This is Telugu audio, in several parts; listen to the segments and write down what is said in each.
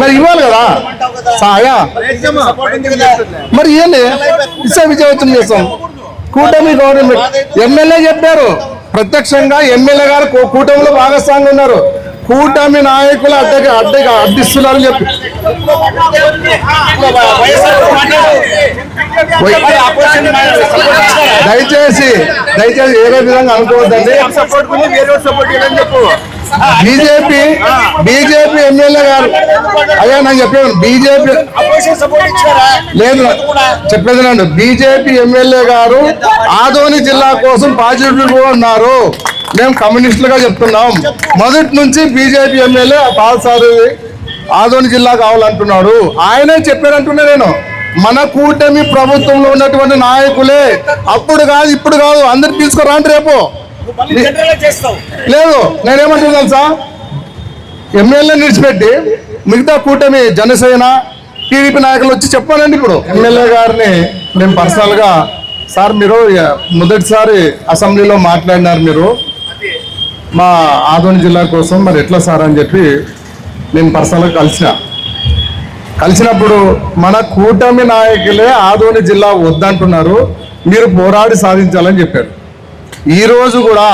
మరి ఇవ్వాలి కదా? సాగా? మరి ఇవ్వండి ఇస్తే విజయవంతం చేస్తాం. కూటమి గవర్నమెంట్ ఎమ్మెల్యే చెప్పారు. ప్రత్యక్షంగా ఎమ్మెల్యే గారు కూటమిలో భాగస్వామిగా ఉన్నారు. కూటమి నాయకులు అడ్డగా అడ్డగా అడ్డిస్తున్నారని చెప్పి. దయచేసి దయచేసి ఏదో విధంగా అనుకోవద్దండి. బీజేపీ బీజేపీ ఎమ్మెల్యే గారు. అయ్యా నాకు చెప్పాను బీజేపీ లేదు చెప్పేది బీజేపీ ఎమ్మెల్యే గారు ఆదోని జిల్లా కోసం పాజిటివ్ ఉన్నారు మేము కమ్యూనిస్టులుగా చెప్తున్నాం. మొదటి నుంచి బీజేపీ ఎమ్మెల్యే పాల్సారి ఆదోని జిల్లా కావాలంటున్నాడు. ఆయనే చెప్పారంటున్నా నేను. మన కూటమి ప్రభుత్వంలో ఉన్నటువంటి నాయకులే. అప్పుడు కాదు ఇప్పుడు కాదు. అందరు తీసుకురాండి రేపు. లేదు నేనేమంటున్నా తెలుసా? ఎమ్మెల్యే నిడిచిపెట్టి మిగతా కూటమి జనసేన టీడీపీ నాయకులు వచ్చి చెప్పానండి ఇప్పుడు. ఎమ్మెల్యే గారిని నేను పర్సనల్గా సార్ మీరు మొదటిసారి అసెంబ్లీలో మాట్లాడినారు మీరు. మా ఆదోని జిల్లా కోసం మరి ఎట్లా సార్ అని చెప్పి నేను పర్సనల్గా కలిసిన. కలిసినప్పుడు మన కూటమి నాయకులే ఆదోని జిల్లా వద్దంటున్నారు. మీరు పోరాడి సాధించాలని చెప్పారు. ఈరోజు కూడా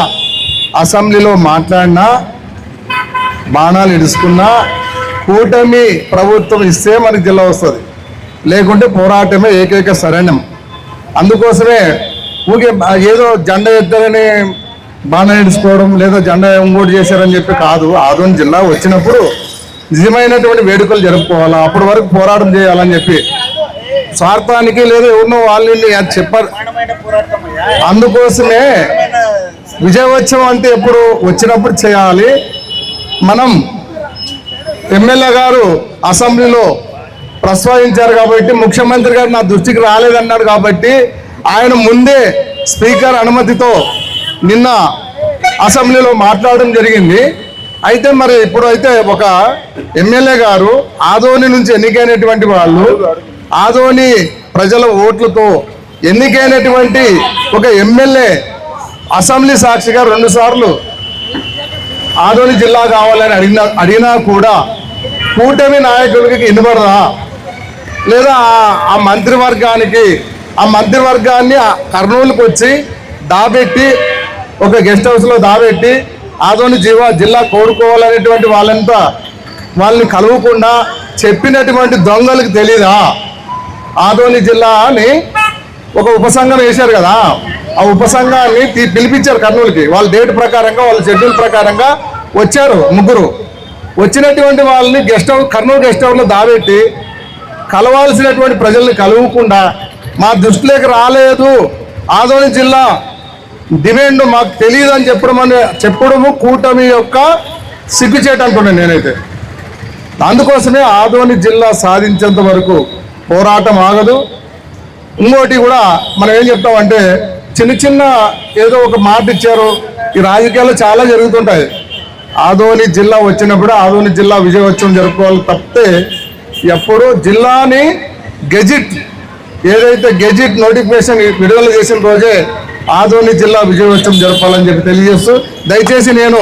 అసెంబ్లీలో మాట్లాడినా బాణాలు ఇడుచుకున్నా కూటమి ప్రభుత్వం ఇస్తే మనకి జిల్లా వస్తుంది. లేకుంటే పోరాటమే ఏకైక శరణ్యం. అందుకోసమే ఊకే ఏదో జెండా ఎత్తారని బాణం ఇడుచుకోవడం లేదా జెండా ఇంకోటి చేశారని చెప్పి కాదు. ఆదోని జిల్లా వచ్చినప్పుడు నిజమైనటువంటి వేడుకలు జరుపుకోవాలా? అప్పటి వరకు పోరాటం చేయాలని చెప్పి. స్వార్థానికి లేదా ఎవరినో వాళ్ళని చెప్పారు అందుకోసమే విజయోత్సవం అంటే ఎప్పుడు వచ్చినప్పుడు చేయాలి. మనం ఎమ్మెల్యే గారు అసెంబ్లీలో ప్రస్తావించారు కాబట్టి ముఖ్యమంత్రి గారు నా దృష్టికి రాలేదన్నాడు కాబట్టి ఆయన ముందే స్పీకర్ అనుమతితో నిన్న అసెంబ్లీలో మాట్లాడడం జరిగింది. అయితే మరి ఇప్పుడు అయితే ఒక ఎమ్మెల్యే గారు ఆదోని నుంచి ఎన్నికైనటువంటి వాళ్ళు ఆదోని ప్రజల ఓట్లతో ఎన్నికైనటువంటి ఒక ఎమ్మెల్యే అసెంబ్లీ సాక్షిగా రెండు సార్లు ఆదోని జిల్లా కావాలని అడిగినా అడిగినా కూడా కూటమి నాయకులకి వినబడదా? లేదా ఆ- మంత్రివర్గానికి ఆ మంత్రివర్గాన్ని కర్నూలుకు వచ్చి దాబెట్టి ఒక గెస్ట్ హౌస్లో దాబెట్టి ఆదోని జీవ జిల్లా కోరుకోవాలనేటువంటి వాళ్ళంతా వాళ్ళని కలవకుండా చెప్పినటువంటి దొంగలకు తెలీదా? ఆదోని జిల్లా అని ఒక ఉపసంఘం వేశారు కదా ఆ ఉపసంఘాన్ని తీ- పిలిపించారు కర్నూలుకి. వాళ్ళ డేట్ ప్రకారంగా వాళ్ళ షెడ్యూల్ ప్రకారంగా వచ్చారు ముగ్గురు. వచ్చినటువంటి వాళ్ళని గెస్ట్ హౌస్ కర్నూలు గెస్ట్ హౌస్లో దాబెట్టి కలవాల్సినటువంటి ప్రజల్ని కలవకుండా మా దృష్టిలోకి రాలేదు. ఆదోని జిల్లా డిమాండ్ మాకు తెలియదు అని చెప్పడం అనే చెప్పడము కూటమి యొక్క సిగ్గుచేట అంటున్నాను నేనైతే. అందుకోసమే ఆదోని జిల్లా సాధించేంత వరకు పోరాటం ఆగదు. ఇంకోటి కూడా మనం ఏం చెప్తామంటే చిన్న చిన్న ఏదో ఒక మాట ఇచ్చారు. ఈ రాజకీయాల్లో చాలా జరుగుతుంటాయి. ఆదోని జిల్లా వచ్చినప్పుడు ఆదోని జిల్లా విజయోత్సవం జరుపుకోవాలి తప్పితే ఎప్పుడు జిల్లాని గెజిట్ ఏదైతే గెజిట్ నోటిఫికేషన్ విడుదల చేసిన రోజే ఆదోని జిల్లా విజయోత్సవం జరపాలని చెప్పి తెలియజేస్తూ దయచేసి నేను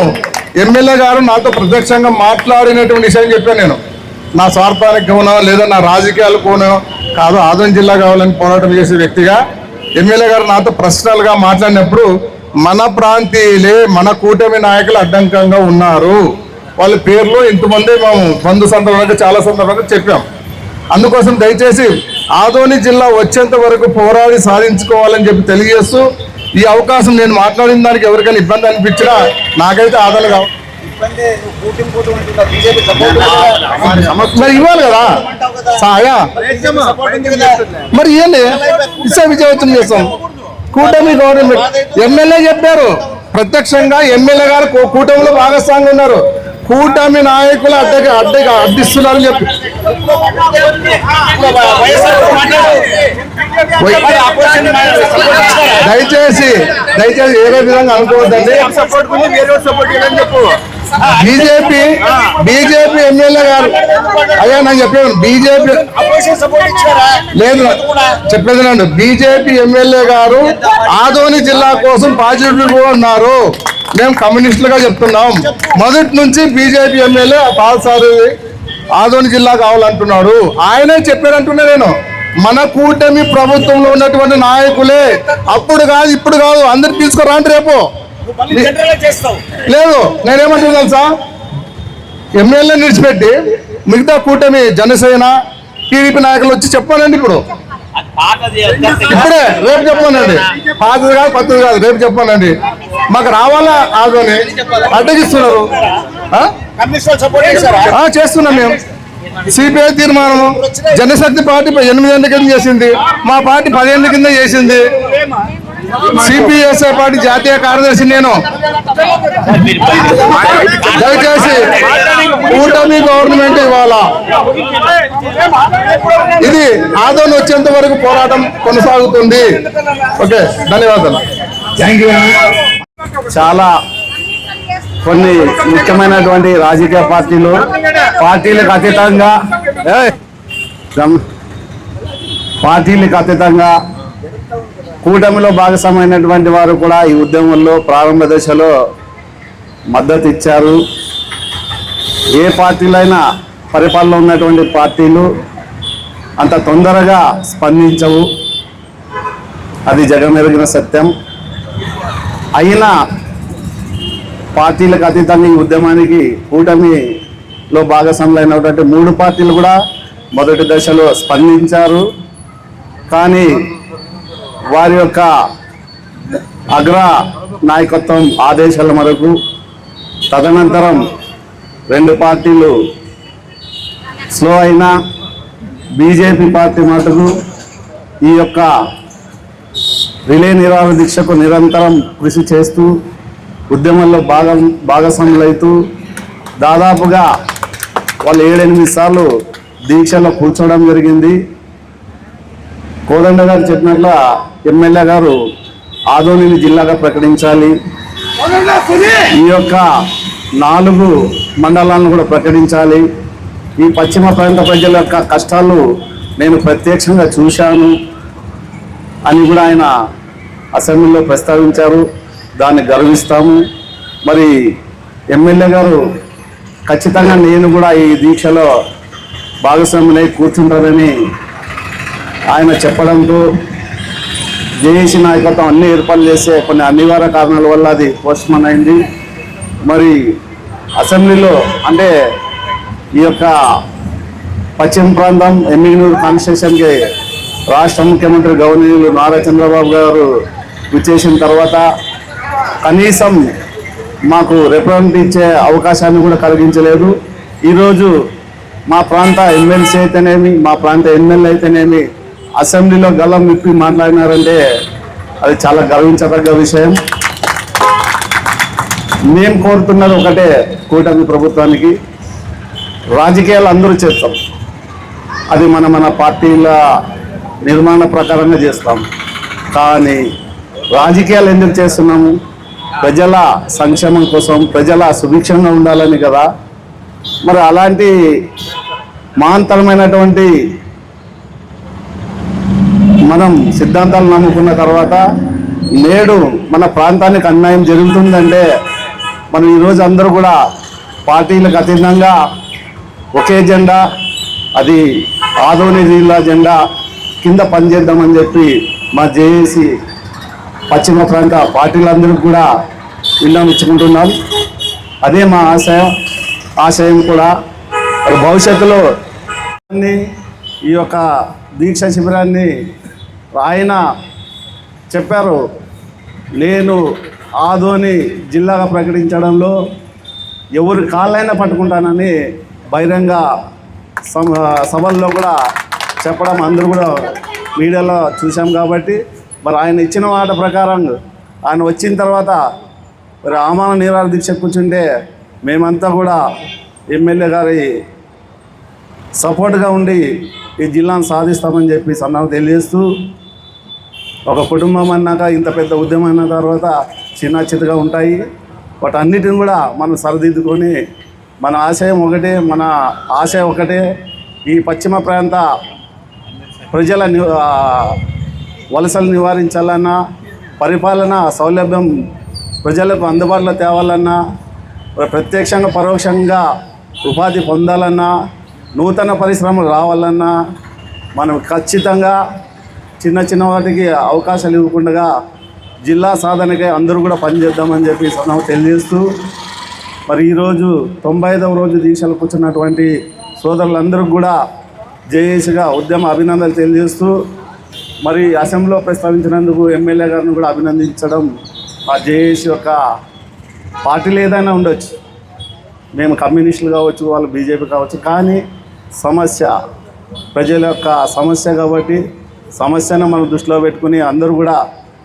ఎమ్మెల్యే గారు నాతో ప్రత్యక్షంగా మాట్లాడినటువంటి విషయం చెప్పాను నేను. నా స్వార్థానికి కోనో లేదా నా రాజకీయాలు కోనో కాదు ఆదోని జిల్లా కావాలని పోరాటం చేసే వ్యక్తిగా ఎమ్మెల్యే గారు నాతో ప్రశ్నలుగా మాట్లాడినప్పుడు మన ప్రాంతీయులే మన కూటమి నాయకులు అడ్డంకంగా ఉన్నారు. వాళ్ళ పేర్లు ఇంతమంది మేము బంధు సందర్భంగా చాలా సందర్భంగా చెప్పాం. అందుకోసం దయచేసి ఆదోని జిల్లా వచ్చేంత వరకు పోరాడి సాధించుకోవాలని చెప్పి తెలియజేస్తూ ఈ అవకాశం నేను మాట్లాడిన దానికి ఎవరికైనా ఇబ్బంది అనిపించినా నాకైతే ఆదరణ కావాలి మరి ఇవ్వాలి కదా? సాగా మరి ఇవ్వండి ఇస్తే విజయవంతం చేస్తాం. కూటమి గవర్నమెంట్ ఎమ్మెల్యే చెప్పారు. ప్రత్యక్షంగా ఎమ్మెల్యే గారు కూటమిలో భాగస్వామిగా ఉన్నారు. కూటమి నాయకులు అడ్డగా అడ్డగా అడ్డిస్తున్నారని చెప్పి. దయచేసి దయచేసి ఏదో విధంగా అనుకోవద్దండి. బీజేపీ బీజేపీ ఎమ్మెల్యే గారు. అయ్యా నాకు చెప్పాను బీజేపీ లేదు చెప్పేది నండి బీజేపీ ఎమ్మెల్యే గారు ఆదోని జిల్లా కోసం పాజిటివ్ ఉన్నారు. మేము కమ్యూనిస్టులుగా చెప్తున్నాం. మొదటి నుంచి బీజేపీ ఎమ్మెల్యే పాల్సారి ఆదోని జిల్లా కావాలంటున్నాడు. ఆయనే చెప్పాడంటున్నా నేను. మన కూటమి ప్రభుత్వంలో ఉన్నటువంటి నాయకులే. అప్పుడు కాదు ఇప్పుడు కాదు అందరు తీసుకురాండి రేపు. లేదు నేనేమంటున్నా తెలుసా? ఎమ్మెల్యే నిడిచిపెట్టి మిగతా కూటమి జనసేన టీడీపీ నాయకులు వచ్చి చెప్పానండి ఇప్పుడు. ఇప్పుడే రేపు చెప్పానండి పాతది కాదు కొత్తది కాదు రేపు చెప్పానండి మాకు రావాలా ఆదోని? అడ్డగిస్తున్నారు. చేస్తున్నాం మేము. సిపిఐ తీర్మానం జనశక్తి పార్టీ ఎనిమిది ఏళ్ళ కింద చేసింది. మా పార్టీ పదిహేనుల కింద చేసింది. సిపిఎస్ఐ పార్టీ జాతీయ కార్యదర్శి నేను. దయచేసి కూటమి గవర్నమెంట్ ఇవాళ ఇది ఆదోని వచ్చేంత వరకు పోరాటం కొనసాగుతుంది. ఓకే ధన్యవాదాలు. చాలా కొన్ని ముఖ్యమైనటువంటి రాజకీయ పార్టీలు పార్టీలకు అతీతంగా పార్టీలకు అతీతంగా కూటమిలో భాగస్వామైనటువంటి వారు కూడా ఈ ఉద్యమంలో ప్రారంభ దశలో మద్దతు ఇచ్చారు. ఏ పార్టీలైనా పరిపాలన ఉన్నటువంటి పార్టీలు అంత తొందరగా స్పందించవు. అది జగమెరిగిన సత్యం. అయినా పార్టీలకు అతీతంగా ఈ ఉద్యమానికి కూటమిలో భాగస్వాములైనటువంటి మూడు పార్టీలు కూడా మొదటి దశలో స్పందించారు. కానీ వారి యొక్క అగ్ర నాయకత్వం ఆదేశాల మేరకు తదనంతరం రెండు పార్టీలు స్లో అయినా బీజేపీ పార్టీ మటుకు ఈ యొక్క రిలే నిరాహార దీక్షకు నిరంతరం కృషి చేస్తూ ఉద్యమంలో భాగం భాగస్వాములైతూ దాదాపుగా వాళ్ళు ఏడెనిమిది సార్లు దీక్షలో కూర్చోవడం జరిగింది. కోదండ గారు చెప్పినట్ల ఎమ్మెల్యే గారు ఆదోనిని జిల్లాగా ప్రకటించాలి. ఈ యొక్క నాలుగు మండలాలను కూడా ప్రకటించాలి. ఈ పశ్చిమ ప్రాంత ప్రజల యొక్క కష్టాలు నేను ప్రత్యక్షంగా చూశాను అని కూడా ఆయన అసెంబ్లీలో ప్రస్తావించారు. దాన్ని గర్విస్తాము. మరి ఎమ్మెల్యే గారు ఖచ్చితంగా నేను కూడా ఈ దీక్షలో భాగస్వాములై కూర్చుంటారని ఆయన చెప్పడంతో జేఏసీ నాయకత్వం అన్ని ఏర్పాట్లు చేసే కొన్ని అనివార్య కారణాల వల్ల అది పోస్ట్మన్ అయింది మరి అసెంబ్లీలో అంటే ఈ యొక్క పశ్చిమ ప్రాంతం ఎమ్మిగనూరు కాన్స్టిట్యూషన్కి రాష్ట్ర ముఖ్యమంత్రి గవర్నర్లు నారా చంద్రబాబు గారు విచ్చేసిన తర్వాత కనీసం మాకు రిప్రజెంట్ ఇచ్చే అవకాశాన్ని కూడా కలిగించలేదు. ఈరోజు మా ప్రాంత ఎమ్మెల్సీ అయితేనేమి మా ప్రాంత ఎమ్మెల్యే అయితేనేమి అసెంబ్లీలో గల్లం విప్పి మాట్లాడినారంటే అది చాలా గర్వించదగ్గ విషయం. మేము కోరుతున్నది ఒకటే కూటమి ప్రభుత్వానికి. రాజకీయాలు అందరూ చేస్తాం. అది మన మన పార్టీల నిర్మాణ ప్రకారంగా చేస్తాం. కానీ రాజకీయాలు ఎందుకు చేస్తున్నాము? ప్రజల సంక్షేమం కోసం ప్రజల సుభిక్షంగా ఉండాలని కదా. మరి అలాంటి మహాంతరమైనటువంటి మనం సిద్ధాంతాలు నమ్ముకున్న తర్వాత నేడు మన ప్రాంతానికి అన్యాయం జరుగుతుందంటే మనం ఈరోజు అందరూ కూడా పార్టీలకు అతీతంగా ఒకే జెండా అది ఆదోని జిల్లా జెండా కింద పనిచేద్దామని చెప్పి మా జేఏసీ పశ్చిమ ప్రాంత పార్టీలందరూ కూడా విన్నవించుకుంటున్నాం అదే మా ఆశయం. ఆశయం కూడా భవిష్యత్తులో ఈ యొక్క దీక్ష శిబిరాన్ని ఆయన చెప్పారు. నేను ఆదోని జిల్లాగా ప్రకటించడంలో ఎవరి కాళ్ళైనా పట్టుకుంటానని బహిరంగ సభల్లో కూడా చెప్పడం అందరూ కూడా మీడియాలో చూసాం కాబట్టి మరి ఆయన ఇచ్చిన మాట ప్రకారం ఆయన వచ్చిన తర్వాత మరి ఆమాన నీరాల దీక్ష కూర్చుంటే మేమంతా కూడా ఎమ్మెల్యే గారి సపోర్ట్గా ఉండి ఈ జిల్లాను సాధిస్తామని చెప్పి సన్నాహం తెలియజేస్తూ ఒక కుటుంబం అన్నాక ఇంత పెద్ద ఉద్యమం అయిన తర్వాత చిన్న చితగా ఉంటాయి. వాటన్నిటిని కూడా మనం సరిదిద్దుకొని మన ఆశయం ఒకటే మన ఆశ ఒకటే. ఈ పశ్చిమ ప్రాంత ప్రజల వలసలు నివారించాలన్నా పరిపాలన సౌలభ్యం ప్రజలకు అందుబాటులో తేవాలన్నా ప్రత్యక్షంగా పరోక్షంగా ఉపాధి పొందాలన్నా నూతన పరిశ్రమలు రావాలన్నా మనం ఖచ్చితంగా చిన్న చిన్న వాటికి అవకాశాలు ఇవ్వకుండా జిల్లా సాధనకై అందరూ కూడా పనిచేద్దామని చెప్పి నాకు తెలియజేస్తూ మరి ఈరోజు తొంభై ఐదవ రోజు దీక్షలు కూర్చున్నటువంటి సోదరులందరికీ కూడా జేఏసీగా ఉద్యమ అభినందనలు తెలియజేస్తూ మరి అసెంబ్లీలో ప్రస్తావించినందుకు ఎమ్మెల్యే గారిని కూడా అభినందించడం మా జేఏసీ యొక్క పార్టీలు ఏదైనా ఉండొచ్చు. మేము కమ్యూనిస్టులు కావచ్చు వాళ్ళు బీజేపీ కావచ్చు కానీ సమస్య ప్రజల యొక్క సమస్య కాబట్టి సమస్యను మనం దృష్టిలో పెట్టుకుని అందరూ కూడా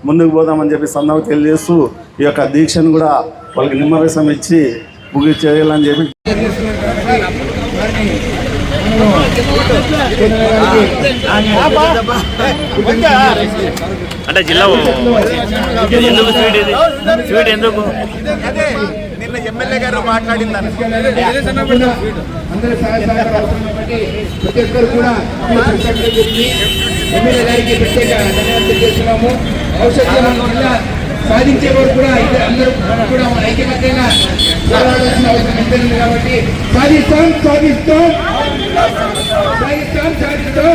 ముందుకు పోదామని చెప్పి సందర్భం తెలియజేస్తూ ఈ యొక్క దీక్షను కూడా వాళ్ళకి నిమ్మరసం ఇచ్చి ముగి చేయాలని చెప్పి అంటే జిల్లా ఎందుకు స్వీట్ ఇది? స్వీట్ ఎందుకు? నిన్న ఎమ్మెల్యే గారు మాట్లాడిందని అందరూ సహాయ సహకారాలు అవసరం ప్రతి ఒక్కరు కూడా ఎమ్మెల్యే గారికి ప్రత్యేక ధన్యవాదాలు తెలియజేస్తున్నాము సాధించే వారు కూడా ఇద్దరు అందరూ కూడా మన ఐక్యమత్యంగా పోరాడాల్సిన అవసరం ఎంతైనా కాబట్టి సాధిస్తాం సాధిస్తాం సాధిస్తాం సాధిస్తాం